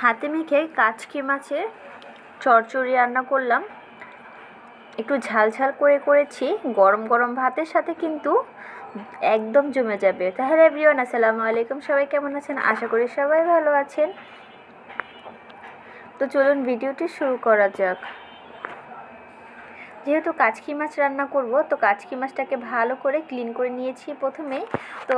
হাতে মেখে কাচকি মাছের চচ্চড়ি রান্না করলাম। একটু ঝাল ঝাল করে করেছি, গরম গরম ভাতের সাথে কিন্তু একদম জমে যাবে। তাহলে এভরিওয়ান আসসালামু আলাইকুম। সবাই কেমন আছেন? আশা করি সবাই ভালো আছেন। তো চলুন ভিডিওটি শুরু করা যাক। যেহেতু কাচকি মাছ রান্না করব, তো কাচকি মাছটাকে ভালো করে ক্লিন করে নিয়েছি প্রথমে। তো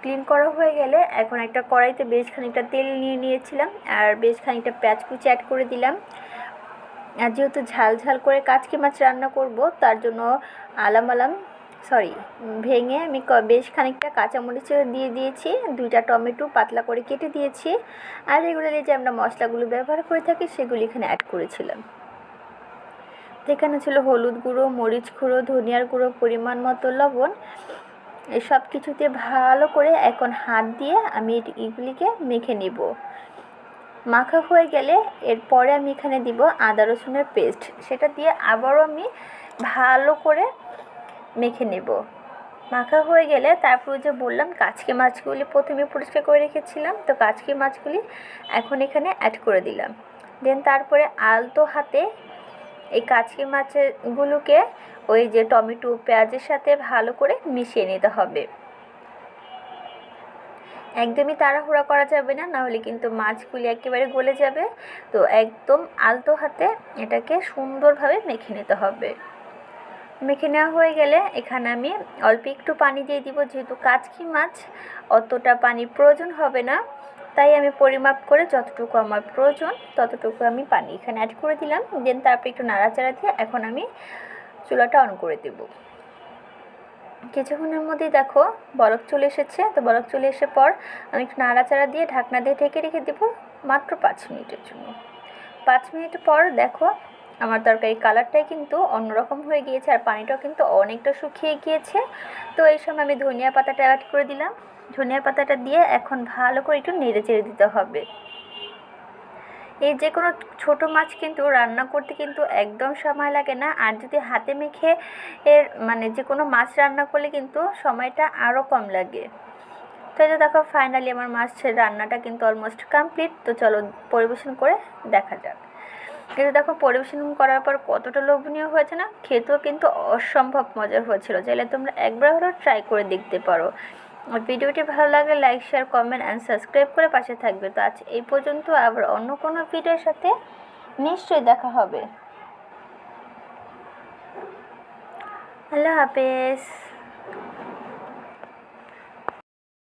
ক্লিন করা হয়ে গেলে এখন একটা কড়াইতে বেশ খানিকটা তেল নিয়ে নিয়েছিলাম আর বেশ খানিকটা পেঁয়াজ কুচি অ্যাড করে দিলাম। আর যেহেতু ঝাল ঝাল করে কাচকি মাছ রান্না করব, তার জন্য আলাম আলাম সরি ভেঙে আমি বেশ খানিকটা কাঁচামরিচ দিয়ে দিয়েছি, দুইটা টমেটো পাতলা করে কেটে দিয়েছি। আর রেগুলারলি যে আমরা মশলাগুলো ব্যবহার করে থাকি, সেগুলি এখানে অ্যাড করেছিলাম। এখানে ছিল হলুদ গুঁড়ো, মরিচ গুঁড়ো, ধনিয়ার গুঁড়ো, পরিমাণ মতো লবণ। সব কিছুতে ভালো করে এখন হাত দিয়ে আমি এগুলিকে মেখে নিব। মাখা হয়ে গেলে এরপরে আমি এখানে দিব আদা রসুনের পেস্ট। সেটা দিয়ে আবারও আমি ভালো করে মেখে নেব। মাখা হয়ে গেলে তারপর যে বললাম, কাচকি মাছগুলি প্রথমে পরিষ্কার করে রেখেছিলাম। তো কাচকি মাছগুলি এখন এখানে অ্যাড করে দিলাম। দেন তারপরে আলতো হাতে এই কাচকি মাছগুলোকে ওই যে টমেটো পেঁয়াজের সাথে ভালো করে মিশিয়ে নিতে হবে। একদমই তাড়াহুড়া করা যাবে না নাহলে কিন্তু মাছগুলি একেবারে গলে যাবে। তো একদম আলতো হাতে এটাকে সুন্দরভাবে মেখে নিতে হবে। মেখে নেওয়া হয়ে গেলে এখানে আমি অল্প একটু পানি দিয়ে দিব, যেহেতু কাচকি মাছ অতটা পানির প্রয়োজন হবে না। তাই আমি পরিমাপ করে যতটুকু আমার প্রয়োজন, ততটুকু আমি পানি এখানে অ্যাড করে দিলাম। দেন তারপর একটু নাড়াচাড়া দিয়ে এখন আমি চুলাটা অন করে দেবো। কিছুক্ষণের মধ্যেই দেখো বরফ চলে এসেছে। তো বরফ চলে এসে পর আমি একটু নাড়াচাড়া দিয়ে ঢাকনা দিয়ে ঢেকে রেখে দেবো মাত্র পাঁচ মিনিটের জন্য। পাঁচ মিনিট পর দেখো আমার তরকারি কালারটাই কিন্তু অন্যরকম হয়ে গিয়েছে আর পানিটাও কিন্তু অনেকটা শুকিয়ে গিয়েছে। তো এই সময় আমি ধনিয়া পাতাটা অ্যাড করে দিলাম। ধনিয়া পাতাটা দিয়ে এখন ভালো করে একটু নেড়ে চেড়ে দিতে হবে। এই যে কোনো ছোট মাছ কিন্তু রান্না করতে কিন্তু একদম সময় লাগে না। আর যদি হাতে মেখে এর মানে যে কোনো মাছ রান্না করলে কিন্তু সময়টা আরও কম লাগে। তো এই যে দেখো ফাইনালি আমার মাছের রান্নাটা কিন্তু অলমোস্ট কমপ্লিট তো চলো পরিবেশন করে দেখা যাক। কিন্তু দেখো, পরিবেশন করার পর কতটা লোভনীয় হয়েছে না? খেতেও কিন্তু অসম্ভব মজার হয়েছিল। চাইলে তোমরা একবার হলেও ট্রাই করে দেখতে পারো। আর ভিডিওটি ভালো লাগলে like share comment and subscribe করে পাশে থাকবে। তো আজ এই পর্যন্ত আবার অন্য কোনো ভিডিওর সাথে নিশ্চয়ই দেখা হবে। আল্লাহ হাফেজ।